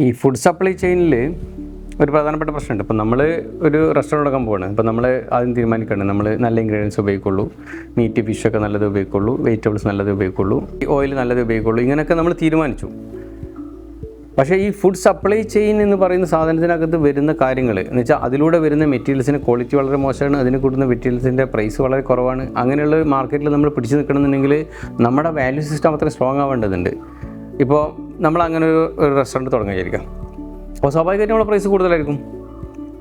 ഈ food supply ചെയിനിൽ ഒരു പ്രധാനപ്പെട്ട പ്രശ്നമുണ്ട്. ഇപ്പം നമ്മൾ ഒരു റെസ്റ്റോറന്റ് തുടങ്ങാൻ പോവാണ്. ഇപ്പം നമ്മൾ ആദ്യം തീരുമാനിക്കണം നമ്മൾ നല്ല ഇൻഗ്രീഡിയൻസ് ഉപയോഗിക്കുള്ളൂ. മീറ്റ് ഫിഷൊക്കെ നല്ലത് ഉപയോഗിക്കുള്ളൂ. വെജിറ്റബിൾസ് നല്ലത് ഉപയോഗിക്കുള്ളൂ. ഓയിൽ നല്ലത് ഉപയോഗിക്കുള്ളൂ. ഇങ്ങനെയൊക്കെ നമ്മൾ തീരുമാനിച്ചു. പക്ഷേ ഈ ഫുഡ് സപ്ലൈ ചെയിൻ എന്ന് പറയുന്ന സാധനത്തിനകത്ത് വരുന്ന കാര്യങ്ങൾ എന്ന് വെച്ചാൽ അതിലൂടെ വരുന്ന മെറ്റീരിയൽസിന് ക്വാളിറ്റി വളരെ മോശമാണ്. അതിന് കൂടുന്ന മെറ്റീരിയൽസിന്റെ പ്രൈസ് വളരെ കുറവാണ്. അങ്ങനെയുള്ള മാർക്കറ്റിൽ നമ്മൾ പിടിച്ചു നിൽക്കണമെന്നുണ്ടെങ്കിൽ നമ്മുടെ വാല്യൂ സിസ്റ്റം അത്ര സ്ട്രോങ് ആവേണ്ടതുണ്ട്. ഇപ്പോൾ നമ്മൾ അങ്ങനെ ഒരു റെസ്റ്റോറന്റ് തുടങ്ങാൻ വിചാരിക്കാം അപ്പോൾ സ്വാഭാവികമായിട്ട് നമ്മുടെ പ്രൈസ് കൂടുതലായിരിക്കും.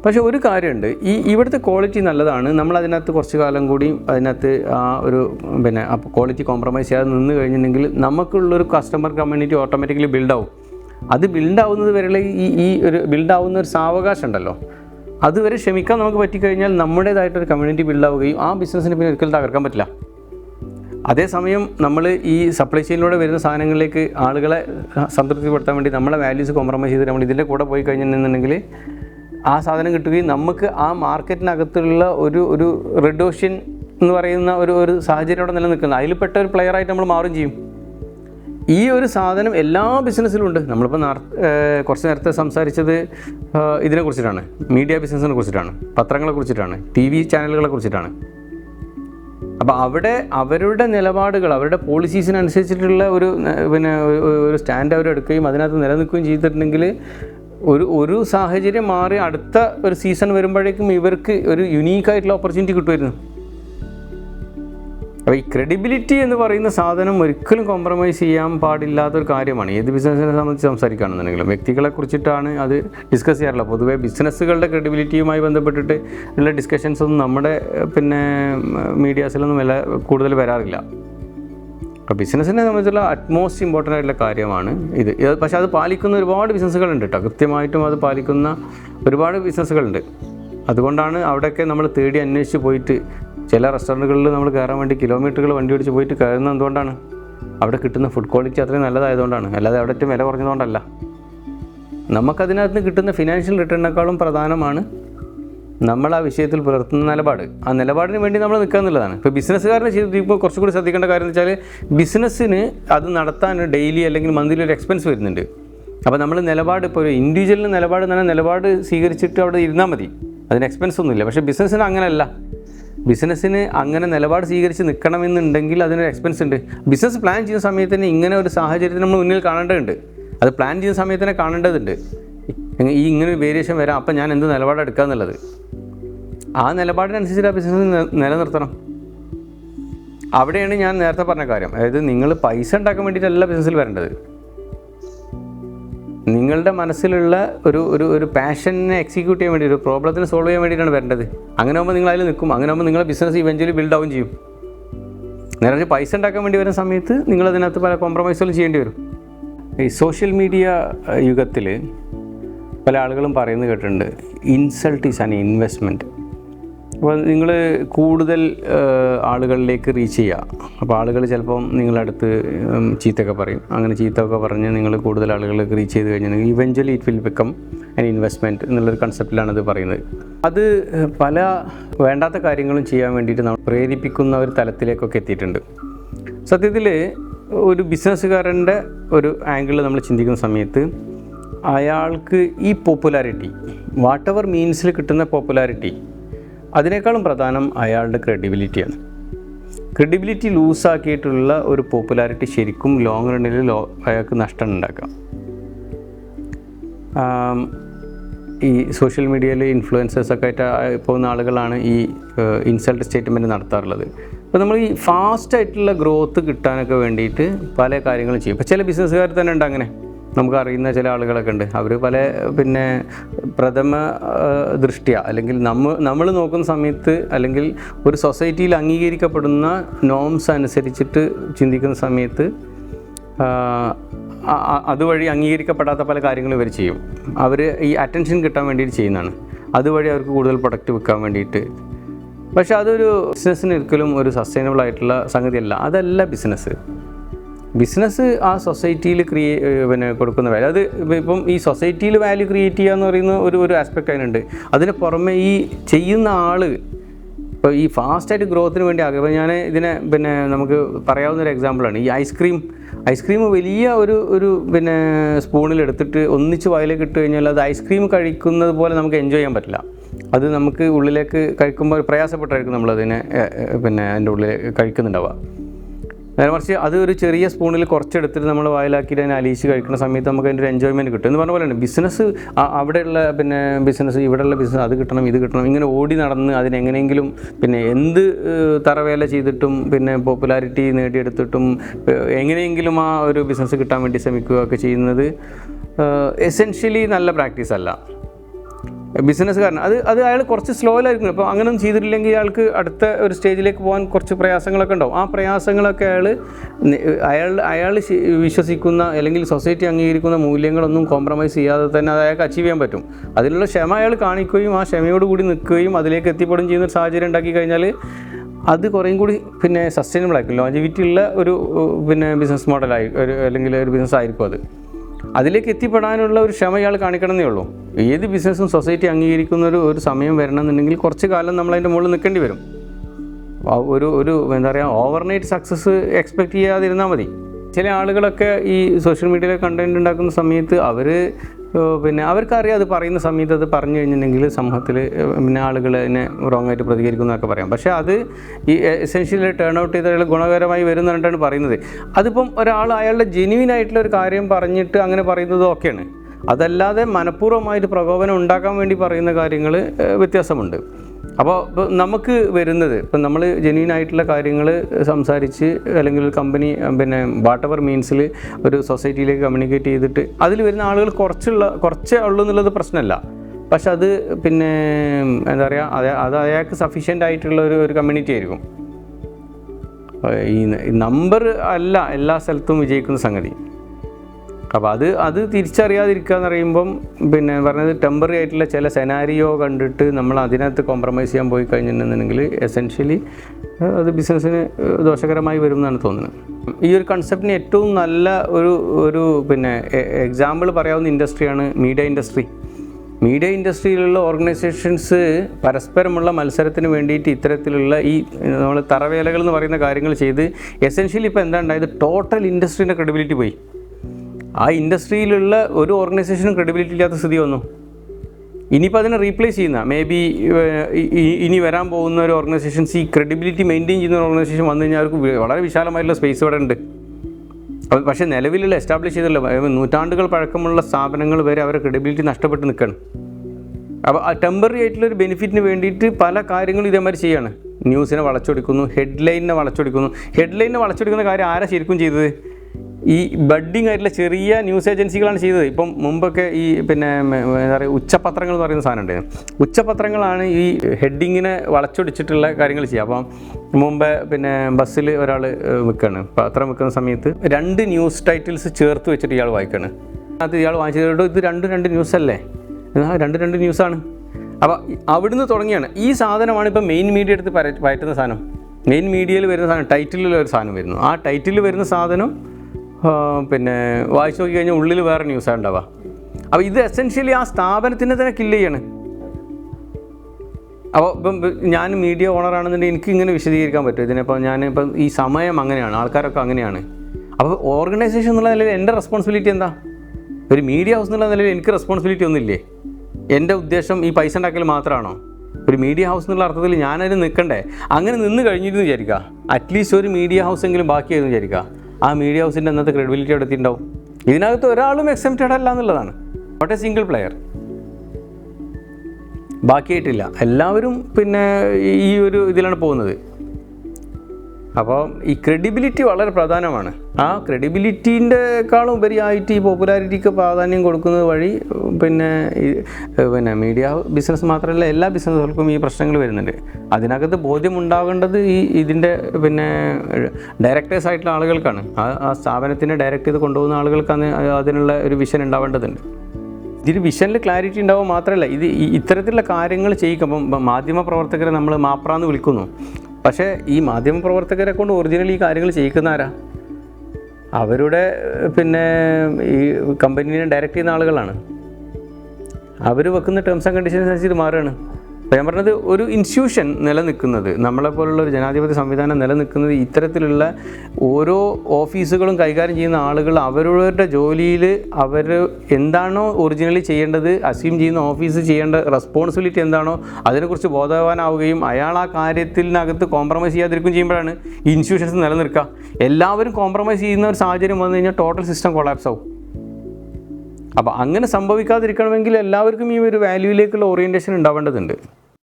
പക്ഷേ ഒരു കാര്യമുണ്ട്. ഈ ഇവിടുത്തെ ക്വാളിറ്റി നല്ലതാണ്. നമ്മൾ അതിനകത്ത് കുറച്ച് കാലം കൂടി അതിനകത്ത് ആ ഒരു പിന്നെ ക്വാളിറ്റി കോംപ്രമൈസ് ചെയ്യാതെ നിന്ന് കഴിഞ്ഞിട്ടുണ്ടെങ്കിൽ നമുക്കുള്ളൊരു കസ്റ്റമർ കമ്മ്യൂണിറ്റി ഓട്ടോമാറ്റിക്കലി ബിൽഡാവും അത് ബിൽഡാവുന്നത് വരെയുള്ള ഈ ഈ ഒരു ബിൽഡാവുന്ന ഒരു സാവകാശം ഉണ്ടല്ലോ. അതുവരെ ക്ഷമിക്കാൻ നമുക്ക് പറ്റിക്കഴിഞ്ഞാൽ നമ്മുടേതായിട്ടൊരു കമ്മ്യൂണിറ്റി ബിൽഡാവുകയും ആ ബിസിനസ്സിനെ പിന്നെ ഒരിക്കലും തകർക്കാൻ പറ്റില്ല. അതേസമയം നമ്മൾ ഈ സപ്ലൈ ചെയിനിലൂടെ വരുന്ന സാധനങ്ങളിലേക്ക് ആളുകളെ സംതൃപ്തിപ്പെടുത്താൻ വേണ്ടി നമ്മളെ വാല്യൂസ് കോംപ്രമൈസ് ചെയ്ത് നമ്മൾ ഇതിന്റെ കൂടെ പോയി കഴിഞ്ഞിട്ടുണ്ടെങ്കിൽ ആ സാധനം കിട്ടുകയും നമുക്ക് ആ മാർക്കറ്റിനകത്തുള്ള ഒരു ഒരു റെഡ് ഓഷ്യൻ എന്ന് പറയുന്ന ഒരു ഒരു സാഹചര്യം അവിടെ നിലനിൽക്കുന്നത് അതിൽപ്പെട്ട ഒരു പ്ലെയറായിട്ട് നമ്മൾ മാറുകയും ചെയ്യും. ഈ ഒരു സാധനം എല്ലാ ബിസിനസ്സിലും ഉണ്ട്. നമ്മളിപ്പോൾ കുറച്ച് നേരത്തെ സംസാരിച്ചത് ഏഹ് ഇതിനെ കുറിച്ചിട്ടാണ്. മീഡിയ ബിസിനസ്സിനെ കുറിച്ചിട്ടാണ്. പത്രങ്ങളെ കുറിച്ചിട്ടാണ്. ടി വി ചാനലുകളെ കുറിച്ചിട്ടാണ്. അപ്പോൾ അവിടെ അവരുടെ നിലപാടുകൾ അവരുടെ പോളിസീസിനനുസരിച്ചിട്ടുള്ള ഒരു പിന്നെ ഒരു- സ്റ്റാൻഡ് അവർ എടുക്കുകയും അതിനകത്ത് നിലനിൽക്കുകയും ചെയ്തിട്ടുണ്ടെങ്കിൽ ഒരു ഒരു സാഹചര്യം മാറി അടുത്ത ഒരു സീസൺ വരുമ്പോഴേക്കും ഇവർക്ക് ഒരു യുണീക്കായിട്ടുള്ള ഓപ്പർച്യൂണിറ്റി കിട്ടുമായിരുന്നു. അപ്പോൾ ഈ ക്രെഡിബിലിറ്റി എന്ന് പറയുന്ന സാധനം ഒരിക്കലും കോംപ്രമൈസ് ചെയ്യാൻ പാടില്ലാത്ത ഒരു കാര്യമാണ്. ഏത് ബിസിനസ്സിനെ സംബന്ധിച്ച് സംസാരിക്കുകയാണെന്നുണ്ടെങ്കിലും വ്യക്തികളെ കുറിച്ചിട്ടാണ് അത് ഡിസ്കസ് ചെയ്യാറില്ല പൊതുവേ ബിസിനസ്സുകളുടെ ക്രെഡിബിലിറ്റിയുമായി ബന്ധപ്പെട്ടിട്ട് ഉള്ള ഡിസ്കഷൻസ് ഒന്നും നമ്മുടെ പിന്നെ മീഡിയാസിലൊന്നും വില കൂടുതൽ വരാറില്ല. അപ്പോൾ ബിസിനസ്സിനെ സംബന്ധിച്ചുള്ള അറ്റ്മോസ്റ്റ് ഇമ്പോർട്ടന്റ് ആയിട്ടുള്ള കാര്യമാണ് ഇത്. പക്ഷേ അത് പാലിക്കുന്ന ഒരുപാട് ബിസിനസ്സുകളുണ്ട് കേട്ടോ കൃത്യമായിട്ടും അത് പാലിക്കുന്ന ഒരുപാട് ബിസിനസ്സുകളുണ്ട് അതുകൊണ്ടാണ് അവിടെയൊക്കെ നമ്മൾ തേടി അന്വേഷിച്ച് പോയിട്ട് ചില റെസ്റ്റോറന്റുകളിൽ നമ്മൾ കയറാൻ വേണ്ടി കിലോമീറ്ററുകൾ വണ്ടി ഓടിച്ച് പോയിട്ട് കയറുന്നത് എന്തുകൊണ്ടാണ്? അവിടെ കിട്ടുന്ന ഫുഡ് ക്വാളിറ്റി അത്രയും നല്ലതായതുകൊണ്ടാണ്. അല്ലാതെ അവിടെ ഏറ്റവും വില കുറഞ്ഞതുകൊണ്ടല്ല. നമുക്കതിനകത്ത് നിന്ന് കിട്ടുന്ന ഫിനാൻഷ്യൽ റിട്ടേണിനേക്കാളും പ്രധാനമാണ് നമ്മൾ ആ വിഷയത്തിൽ പുലർത്തുന്ന നിലപാട്. ആ നിലപാടിന് വേണ്ടി നമ്മൾ നിൽക്കുക എന്നുള്ളതാണ്. ഇപ്പോൾ ബിസിനസ്സുകാരനെ ചെയ്തിപ്പോൾ കുറച്ചുകൂടി ശ്രദ്ധിക്കേണ്ട കാര്യം എന്ന് വെച്ചാൽ ബിസിനസ്സിന് അത് നടത്താൻ ഡെയിലി അല്ലെങ്കിൽ മന്ത്ലി ഒരു എക്സ്പെൻസ് വരുന്നുണ്ട്. അപ്പോൾ നമ്മൾ നിലപാട് ഇപ്പോൾ ഒരു ഇൻഡിവിജ്വലിന് നിലപാട് തന്നെ നിലപാട് സ്വീകരിച്ചിട്ട് അവിടെ ഇരുന്നാൽ മതി. അതിന് എക്സ്പെൻസ് ഒന്നുമില്ല. പക്ഷേ ബിസിനസ്സിന് അങ്ങനെയല്ല. ബിസിനസ്സിന് അങ്ങനെ നിലപാട് സ്വീകരിച്ച് നിൽക്കണമെന്നുണ്ടെങ്കിൽ അതിനൊരു എക്സ്പെൻസ് ഉണ്ട്. ബിസിനസ് പ്ലാൻ ചെയ്യുന്ന സമയത്ത് തന്നെ ഇങ്ങനെ ഒരു സാഹചര്യത്തിന് നമ്മൾ മുന്നിൽ കാണേണ്ടതുണ്ട്. അത് പ്ലാൻ ചെയ്യുന്ന സമയത്ത് തന്നെ കാണേണ്ടതുണ്ട്. ഈ ഇങ്ങനെ ഒരു വേരിയേഷൻ വരാം. അപ്പം ഞാൻ എന്ത് നിലപാടെടുക്കുക എന്നുള്ളത്. ആ നിലപാടിനനുസരിച്ച് ആ ബിസിനസ് നിലനിർത്തണം. അവിടെയാണ് ഞാൻ നേരത്തെ പറഞ്ഞ കാര്യം. അതായത് നിങ്ങൾ പൈസ ഉണ്ടാക്കാൻ വേണ്ടിയിട്ടല്ല ബിസിനസ്സിൽ വരേണ്ടത്. നിങ്ങളുടെ മനസ്സിലുള്ള ഒരു ഒരു ഒരു പാഷനെ എക്സിക്യൂട്ട് ചെയ്യാൻ വേണ്ടി ഒരു പ്രോബ്ലത്തിന് സോൾവ് ചെയ്യാൻ വേണ്ടിയിട്ടാണ് വരേണ്ടത്. അങ്ങനെ ആകുമ്പോൾ നിങ്ങൾ അതിൽ നിൽക്കും. അങ്ങനെ ആകുമ്പോൾ നിങ്ങളുടെ ബിസിനസ് ഇവഞ്ച്വലി ബിൽഡ് ആവും ചെയ്യും. നേരെ പൈസ ഉണ്ടാക്കാൻ വേണ്ടി വരുന്ന സമയത്ത് നിങ്ങൾ അതിനകത്ത് പല കോംപ്രമൈസുകളും ചെയ്യേണ്ടി വരും. ഈ സോഷ്യൽ മീഡിയ യുഗത്തിൽ പല ആളുകളും പറയുന്നത് കേട്ടിട്ടുണ്ട് ഇൻസൾട്ട് ഈസ് ആൻ ഇൻവെസ്റ്റ്മെന്റ് അപ്പോൾ നിങ്ങൾ കൂടുതൽ ആളുകളിലേക്ക് റീച്ച് ചെയ്യുക അപ്പോൾ ആളുകൾ ചിലപ്പം നിങ്ങളടുത്ത് ചീത്തയൊക്കെ പറയും. അങ്ങനെ ചീത്തയൊക്കെ പറഞ്ഞ് നിങ്ങൾ കൂടുതൽ ആളുകളിലേക്ക് റീച്ച് ചെയ്ത് കഴിഞ്ഞാൽ eventually it will become an investment എന്നുള്ളൊരു കൺസെപ്റ്റിലാണ് ഇത് പറയുന്നത്. അത് പല വേണ്ടാത്ത കാര്യങ്ങളും ചെയ്യാൻ വേണ്ടിയിട്ട് നമ്മൾ പ്രേരിപ്പിക്കുന്ന ഒരു തലത്തിലേക്കൊക്കെ എത്തിയിട്ടുണ്ട്. സത്യത്തിൽ ഒരു ബിസിനസ്സുകാരന്റെ ഒരു ആംഗിൾ നമ്മൾ ചിന്തിക്കുന്ന സമയത്ത് അയാൾക്ക് ഈ പോപ്പുലാരിറ്റി വാട്ട് എവർ മീൻസിൽ കിട്ടുന്ന പോപ്പുലാരിറ്റി അതിനേക്കാളും പ്രധാനം അയാളുടെ ക്രെഡിബിലിറ്റിയാണ് ക്രെഡിബിലിറ്റി ലൂസാക്കിയിട്ടുള്ള ഒരു പോപ്പുലാരിറ്റി ശരിക്കും ലോങ് റണ്ണിൽ ലോ അയാൾക്ക് നഷ്ടം ഉണ്ടാക്കാം. ഈ സോഷ്യൽ മീഡിയയിൽ ഇൻഫ്ലുവൻസേഴ്സൊക്കെ ആയിട്ട് പോകുന്ന ആളുകളാണ് ഈ ഇൻസൾട്ട് സ്റ്റേറ്റ്മെന്റ് നടത്താറുള്ളത്. അപ്പോൾ നമ്മൾ ഈ ഫാസ്റ്റ് ആയിട്ടുള്ള ഗ്രോത്ത് കിട്ടാനൊക്കെ വേണ്ടിയിട്ട് പല കാര്യങ്ങളും ചെയ്യും. ഇപ്പോൾ ചില ബിസിനസ്സുകാർ തന്നെ ഉണ്ട് അങ്ങനെ. നമുക്ക് അറിയുന്ന ചില ആളുകളൊക്കെ ഉണ്ട്. അവർ പല പിന്നെ പ്രഥമ ദൃഷ്ടിയ. അല്ലെങ്കിൽ നമ്മ നമ്മൾ നോക്കുന്ന സമയത്ത് അല്ലെങ്കിൽ ഒരു സൊസൈറ്റിയിൽ അംഗീകരിക്കപ്പെടുന്ന നോംസ് അനുസരിച്ചിട്ട് ചിന്തിക്കുന്ന സമയത്ത് അതുവഴി അംഗീകരിക്കപ്പെടാത്ത പല കാര്യങ്ങളും ഇവർ ചെയ്യും. അവർ ഈ അറ്റൻഷൻ കിട്ടാൻ വേണ്ടിയിട്ട് ചെയ്യുന്നതാണ്. അതുവഴി അവർക്ക് കൂടുതൽ പ്രൊഡക്റ്റ് വിൽക്കാൻ വേണ്ടിയിട്ട്. പക്ഷെ അതൊരു ബിസിനസ്സിന് ഒരിക്കലും ഒരു സസ്റ്റൈനബിൾ ആയിട്ടുള്ള സംഗതിയല്ല. അതല്ല ബിസിനസ് ബിസിനസ് ആ സൊസൈറ്റിയിൽ ക്രിയേ പിന്നെ കൊടുക്കുന്ന വാല്യൂ അത് ഇപ്പം- ഈ സൊസൈറ്റിയിൽ വാല്യൂ ക്രിയേറ്റ് ചെയ്യുക എന്ന് പറയുന്ന ഒരു ഒരു ആസ്പെക്റ്റ് അതിനുണ്ട്. അതിന് പുറമെ ഈ ചെയ്യുന്ന ആൾ ഇപ്പോൾ ഈ ഫാസ്റ്റായിട്ട് ഗ്രോത്തിന് വേണ്ടി ആഗ്രഹം. ഞാൻ ഇതിനെ പിന്നെ നമുക്ക് പറയാവുന്ന ഒരു എക്സാമ്പിളാണ് ഈ ഐസ്ക്രീം ഐസ്ക്രീം വലിയ ഒരു ഒരു പിന്നെ സ്പൂണിൽ എടുത്തിട്ട് ഒന്നിച്ച് വായിലേക്ക് ഇട്ട് കഴിഞ്ഞാൽ അത് ഐസ്ക്രീം കഴിക്കുന്നത് പോലെ നമുക്ക് എൻജോയ് ചെയ്യാൻ പറ്റില്ല. അത് നമുക്ക് ഉള്ളിലേക്ക് കഴിക്കുമ്പോൾ പ്രയാസപ്പെട്ടായിരിക്കും നമ്മളതിനെ പിന്നെ അതിന്റെ ഉള്ളിൽ കഴിക്കുന്നുണ്ടാവുക. നേരെ മറിച്ച് അത് ഒരു ചെറിയ സ്പൂണിൽ കുറച്ചെടുത്തിട്ട് നമ്മൾ വായിലാക്കിയിട്ട് അതിനെ അലീച്ച് കഴിക്കുന്ന സമയത്ത് നമുക്ക് അതിന്റെ ഒരു എൻജോയ്മെന്റ് കിട്ടും. എന്ന് പറഞ്ഞ പോലെയാണ്. ബിസിനസ് അവിടെയുള്ള പിന്നെ ബിസിനസ് ഇവിടെയുള്ള ബിസിനസ് അത് കിട്ടണം ഇത് കിട്ടണം ഇങ്ങനെ ഓടി നടന്ന് അതിനെങ്ങനെയെങ്കിലും പിന്നെ എന്ത് തറവേല ചെയ്തിട്ടും പിന്നെ പോപ്പുലാരിറ്റി നേടിയെടുത്തിട്ടും എങ്ങനെയെങ്കിലും ആ ഒരു ബിസിനസ് കിട്ടാൻ വേണ്ടി ശ്രമിക്കുകയൊക്കെ ചെയ്യുന്നത് എസെൻഷ്യലി നല്ല പ്രാക്ടീസ് അല്ല. ബിസിനസ്സുകാരൻ അത് അത് അയാൾ കുറച്ച് സ്ലോയിലായിരിക്കും. അപ്പോൾ അങ്ങനെയൊന്നും ചെയ്തിട്ടില്ലെങ്കിൽ അയാൾക്ക് അടുത്ത ഒരു സ്റ്റേജിലേക്ക് പോകാൻ കുറച്ച് പ്രയാസങ്ങളൊക്കെ ഉണ്ടാവും. ആ പ്രയാസങ്ങളൊക്കെ അയാൾ അയാൾ അയാൾ വിശ്വസിക്കുന്ന അല്ലെങ്കിൽ സൊസൈറ്റി അംഗീകരിക്കുന്ന മൂല്യങ്ങളൊന്നും കോംപ്രമൈസ് ചെയ്യാതെ തന്നെ അത് അയാൾക്ക് അച്ചീവ് ചെയ്യാൻ പറ്റും. അതിലുള്ള ക്ഷമ അയാൾ കാണിക്കുകയും ആ ക്ഷമയോടുകൂടി നിൽക്കുകയും അതിലേക്ക് എത്തിപ്പെടുകയും ചെയ്യുന്ന ഒരു സാഹചര്യം ഉണ്ടാക്കി കഴിഞ്ഞാൽ അത് കുറേയും കൂടി പിന്നെ സസ്റ്റൈനബിൾ ആയിരിക്കും. ലോഞ്ചിവിറ്റി ഉള്ള ഒരു പിന്നെ ബിസിനസ് മോഡലായി ഒരു അല്ലെങ്കിൽ ഒരു ബിസിനസ് ആയിരിക്കും അത്. അതിലേക്ക് എത്തിപ്പെടാനുള്ള ഒരു ക്ഷമ ഇയാൾ കാണിക്കണമെന്നേ ഉള്ളൂ. ഏത് ബിസിനസ്സും സൊസൈറ്റി അംഗീകരിക്കുന്ന ഒരു ഒരു സമയം വരണമെന്നുണ്ടെങ്കിൽ കുറച്ച് കാലം നമ്മൾ അതിന്റെ മുകളിൽ നിൽക്കേണ്ടി വരും. ഒരു ഒരു എന്താ പറയുക ഓവർനൈറ്റ് സക്സസ് എക്സ്പെക്റ്റ് ചെയ്യാതിരുന്നാൽ മതി. ചില ആളുകളൊക്കെ ഈ സോഷ്യൽ മീഡിയയിൽ കണ്ടന്റ് ഉണ്ടാക്കുന്ന സമയത്ത് അവർ പിന്നെ അവർക്കറിയാം അത് പറയുന്ന സമയത്ത് അത് പറഞ്ഞു കഴിഞ്ഞിട്ടുണ്ടെങ്കിൽ സമൂഹത്തിൽ പിന്നെ ആളുകൾ അതിനെ റോങ് ആയിട്ട് പ്രതികരിക്കുന്നതൊക്കെ പറയാം. പക്ഷേ അത് ഈ എസെൻഷ്യലി ടേൺ ഔട്ട് ചെയ്ത ഗുണകരമായി വരുന്ന പറഞ്ഞിട്ടാണ് പറയുന്നത്. അതിപ്പം ഒരാൾ അയാളുടെ ജെനുവിൻ ആയിട്ടുള്ള ഒരു കാര്യം പറഞ്ഞിട്ട് അങ്ങനെ പറയുന്നത് ഓക്കെയാണ്. അതല്ലാതെ മനഃപൂർവമായിട്ട് പ്രകോപനം ഉണ്ടാക്കാൻ വേണ്ടി പറയുന്ന കാര്യങ്ങൾ വ്യത്യാസമുണ്ട്. അപ്പോൾ നമുക്ക് വരുന്നത് ഇപ്പം നമ്മൾ ജെന്യൂൻ ആയിട്ടുള്ള കാര്യങ്ങൾ സംസാരിച്ച് അല്ലെങ്കിൽ കമ്പനി പിന്നെ വാട്ടവർ മീൻസിൽ ഒരു സൊസൈറ്റിയിലേക്ക് കമ്മ്യൂണിക്കേറ്റ് ചെയ്തിട്ട് അതിൽ വരുന്ന ആളുകൾ കുറച്ചുള്ള കുറച്ചേ ഉള്ളൂ എന്നുള്ളത് പ്രശ്നമല്ല. പക്ഷെ അത് പിന്നെ എന്താ പറയുക അത് അത് അയാൾക്ക് സഫീഷ്യന്റ് ആയിട്ടുള്ള ഒരു ഒരു കമ്മ്യൂണിറ്റി ആയിരിക്കും. ഈ നമ്പർ അല്ല എല്ലാ സ്ഥലത്തും വിജയിക്കുന്ന സംഗതി. അപ്പോൾ അത് അത് തിരിച്ചറിയാതിരിക്കുക എന്ന് പറയുമ്പം പിന്നെ പറഞ്ഞത് ടെമ്പററി ആയിട്ടുള്ള ചില സെനാരിയോ കണ്ടിട്ട് നമ്മൾ അതിനകത്ത് കോംപ്രമൈസ് ചെയ്യാൻ പോയി കഴിഞ്ഞിട്ടുണ്ടെന്നുണ്ടെങ്കിൽ എസെൻഷ്യലി അത് ബിസിനസ്സിന് ദോഷകരമായി വരും എന്നാണ് തോന്നുന്നത്. ഈ ഒരു കൺസെപ്റ്റിന് ഏറ്റവും നല്ല ഒരു ഒരു പിന്നെ എക്സാമ്പിൾ പറയാവുന്ന ഇൻഡസ്ട്രിയാണ് മീഡിയ ഇൻഡസ്ട്രി മീഡിയ ഇൻഡസ്ട്രിയിലുള്ള ഓർഗനൈസേഷൻസ് പരസ്പരമുള്ള മത്സരത്തിന് വേണ്ടിയിട്ട് ഇത്തരത്തിലുള്ള ഈ നമ്മൾ തറവേലകൾ എന്ന് പറയുന്ന കാര്യങ്ങൾ ചെയ്ത് എസെൻഷ്യലി ഇപ്പോൾ എന്താ ഉണ്ടായത്? ടോട്ടൽ ഇൻഡസ്ട്രീന്റെ ക്രെഡിബിലിറ്റി പോയി. ആ ഇൻഡസ്ട്രിയിലുള്ള ഒരു ഓർഗനൈസേഷനും ക്രെഡിബിലിറ്റി ഇല്ലാത്ത സ്ഥിതി വന്നു. ഇനിയിപ്പോൾ അതിനെ റീപ്ലേസ് ചെയ്യുന്ന മേ ബി ഇനി വരാൻ പോകുന്ന ഒരു ഓർഗനൈസേഷൻസ് ഈ ക്രെഡിബിലിറ്റി മെയിന്റെയിൻ ചെയ്യുന്ന ഒരു ഓർഗനൈസേഷൻ വന്നു കഴിഞ്ഞാൽ അവർക്ക് വളരെ വിശാലമായിട്ടുള്ള സ്പേസ് ഇവിടെ ഉണ്ട്. അപ്പോൾ പക്ഷേ നിലവിലുള്ള എസ്റ്റാബ്ലിഷ് ചെയ്തിട്ടുള്ള നൂറ്റാണ്ടുകൾ പഴക്കമുള്ള സ്ഥാപനങ്ങൾ വരെ അവരുടെ ക്രെഡിബിലിറ്റി നഷ്ടപ്പെട്ട് നിൽക്കുകയാണ് അപ്പോൾ ആ ടെമ്പററി ആയിട്ടുള്ള ഒരു ബെനിഫിറ്റിന് വേണ്ടിയിട്ട് പല കാര്യങ്ങളും ഇതേമാതിരി ചെയ്യാണ്. ന്യൂസിനെ വളച്ചൊടിക്കുന്നു ഹെഡ്ലൈനിനെ വളച്ചൊടിക്കുന്നു. ഹെഡ്ലൈനിനെ വളച്ചൊടിക്കുന്ന കാര്യം ആരാ ശരിക്കും ചെയ്തത്? ഈ ബഡ്ഡിങ് ആയിട്ടുള്ള ചെറിയ ന്യൂസ് ഏജൻസികളാണ് ചെയ്തത്. ഇപ്പം മുമ്പൊക്കെ ഈ പിന്നെ എന്താ പറയുക ഉച്ചപത്രങ്ങൾ എന്ന് പറയുന്ന സാധനം ഉണ്ടായിരുന്നു. ഉച്ചപത്രങ്ങളാണ് ഈ ഹെഡിങ്ങിനെ വളച്ചൊടിച്ചിട്ടുള്ള കാര്യങ്ങൾ ചെയ്യുക. അപ്പം മുമ്പ് പിന്നെ ബസ്സിൽ ഒരാൾ വിൽക്കുകയാണ് പത്രം വിൽക്കുന്ന സമയത്ത് രണ്ട് ന്യൂസ് ടൈറ്റിൽസ് ചേർത്ത് വെച്ചിട്ട് ഇയാൾ വായിക്കുകയാണ് അത് ഇയാൾ വായിച്ചതോട് ഇത് രണ്ട് രണ്ട് ന്യൂസ് അല്ലേ രണ്ട് രണ്ട് ന്യൂസാണ്. അപ്പോൾ അവിടുന്ന് തുടങ്ങിയാണ്. ഈ സാധനമാണ് ഇപ്പോൾ മെയിൻ മീഡിയ എടുത്ത് പയറ്റുന്ന സാധനം. മെയിൻ മീഡിയയിൽ വരുന്ന സാധനം ടൈറ്റിലുള്ള ഒരു സാധനം വരുന്നു. ആ ടൈറ്റിൽ വരുന്ന സാധനം പിന്നെ വായിച്ചു നോക്കി കഴിഞ്ഞാൽ ഉള്ളിൽ വേറെ ന്യൂസാണ് ഉണ്ടാവുക അപ്പോൾ ഇത് എസെൻഷ്യലി ആ സ്ഥാപനത്തിനെ തന്നെ കില്ല് ചെയ്യാണ്. അപ്പോൾ ഇപ്പം ഞാൻ മീഡിയ ഓണറാണെന്നുണ്ടെങ്കിൽ എനിക്ക് ഇങ്ങനെ വിശദീകരിക്കാൻ പറ്റും. ഇതിനിപ്പോൾ ഞാൻ ഇപ്പം ഈ സമയം അങ്ങനെയാണ് ആൾക്കാരൊക്കെ അങ്ങനെയാണ്. അപ്പോൾ ഓർഗനൈസേഷൻ എന്നുള്ള നിലയിൽ എന്റെ റെസ്പോൺസിബിലിറ്റി എന്താ? ഒരു മീഡിയ ഹൗസ് എന്നുള്ള നിലയിൽ എനിക്ക് റെസ്പോൺസിബിലിറ്റി ഒന്നുമില്ലേ? എന്റെ ഉദ്ദേശം ഈ പൈസ ഉണ്ടാക്കൽ മാത്രമാണോ? ഒരു മീഡിയ ഹൗസ് എന്നുള്ള അർത്ഥത്തിൽ ഞാനതിന് നിൽക്കണ്ടേ? അങ്ങനെ നിന്ന് കഴിഞ്ഞിരുന്നു വിചാരിക്കുക. അറ്റ്ലീസ്റ്റ് ഒരു മീഡിയ ഹൗസ് എങ്കിലും ബാക്കിയായിരുന്നു വിചാരിക്കുക. ആ മീഡിയ ഹൗസിന്റെ അന്നത്തെ ക്രെഡിബിലിറ്റി എടുത്തിട്ടുണ്ടാവും ഇതിനകത്ത് ഒരാളും എക്സെപ്റ്റഡ് അല്ല എന്നുള്ളതാണ്. നോട്ട് എ സിംഗിൾ പ്ലെയർ ബാക്കിയായിട്ടില്ല. എല്ലാവരും പിന്നെ ഈ ഒരു ഇതിലാണ് പോകുന്നത്. അപ്പോൾ ഈ ക്രെഡിബിലിറ്റി വളരെ പ്രധാനമാണ്. ആ ക്രെഡിബിലിറ്റീന്റെക്കാളും ഉപരിയായിട്ട് ഈ പോപ്പുലാരിറ്റിക്ക് പ്രാധാന്യം കൊടുക്കുന്നത് വഴി പിന്നെ പിന്നെ മീഡിയ ബിസിനസ് മാത്രമല്ല എല്ലാ ബിസിനസ്സുകൾക്കും ഈ പ്രശ്നങ്ങൾ വരുന്നുണ്ട്. അതിനകത്ത് ബോധ്യം ഉണ്ടാകേണ്ടത് ഈ ഇതിന്റെ പിന്നെ ഡയറക്ടേഴ്സ് ആയിട്ടുള്ള ആളുകൾക്കാണ്. ആ ആ സ്ഥാപനത്തിനെ ഡയറക്റ്റ് ചെയ്ത് കൊണ്ടുപോകുന്ന ആളുകൾക്കാണ് അതിനുള്ള ഒരു വിഷൻ ഉണ്ടാവേണ്ടതുണ്ട്. ഇതിൽ വിഷനിൽ ക്ലാരിറ്റി ഉണ്ടാവുക മാത്രമല്ല ഇത് ഇത്തരത്തിലുള്ള കാര്യങ്ങൾ ചെയ്യിക്കുമ്പം മാധ്യമ പ്രവർത്തകരെ നമ്മൾ മാപ്രാന്ന് വിളിക്കുന്നു. പക്ഷേ ഈ മാധ്യമ പ്രവർത്തകരെ കൊണ്ട് ഒറിജിനൽ ഈ കാര്യങ്ങൾ ചെയ്യിക്കുന്ന ആരാ അവരുടെ പിന്നെ ഈ കമ്പനീനെ ഡയറക്റ്റ് ചെയ്യുന്ന ആളുകളാണ്. അവർ വെക്കുന്ന ടേംസ് ആൻഡ് കണ്ടീഷൻസ് അനുസരിച്ച് മാറുകയാണ്. ഞാൻ പറഞ്ഞത് ഒരു ഇൻസ്റ്റിറ്റ്യൂഷൻ നിലനിൽക്കുന്നത് നമ്മളെപ്പോലുള്ള ഒരു ജനാധിപത്യ സംവിധാനം നിലനിൽക്കുന്നത് ഇത്തരത്തിലുള്ള ഓരോ ഓഫീസുകളും കൈകാര്യം ചെയ്യുന്ന ആളുകൾ അവരുടെ ജോലിയിൽ അവർ എന്താണോ ഒറിജിനലി ചെയ്യേണ്ടത് അസ്യൂം ചെയ്യുന്ന ഓഫീസ് ചെയ്യേണ്ട റെസ്പോൺസിബിലിറ്റി എന്താണോ അതിനെക്കുറിച്ച് ബോധവാനാവുകയും അയാൾ ആ കാര്യത്തിനകത്ത് കോംപ്രമൈസ് ചെയ്യാതിരിക്കുകയും ചെയ്യുമ്പോഴാണ് ഇൻസ്റ്റിറ്റ്യൂഷൻസ് നിലനിൽക്കുക. എല്ലാവരും കോംപ്രമൈസ് ചെയ്യുന്ന ഒരു സാഹചര്യം വന്നു കഴിഞ്ഞാൽ ടോട്ടൽ സിസ്റ്റം കൊളാപ്സ് ആവും. അപ്പോൾ അങ്ങനെ സംഭവിക്കാതിരിക്കണമെങ്കിൽ എല്ലാവർക്കും ഈ ഒരു വാല്യൂയിലേക്കുള്ള ഓറിയന്റേഷൻ ഉണ്ടാവേണ്ടതുണ്ട്.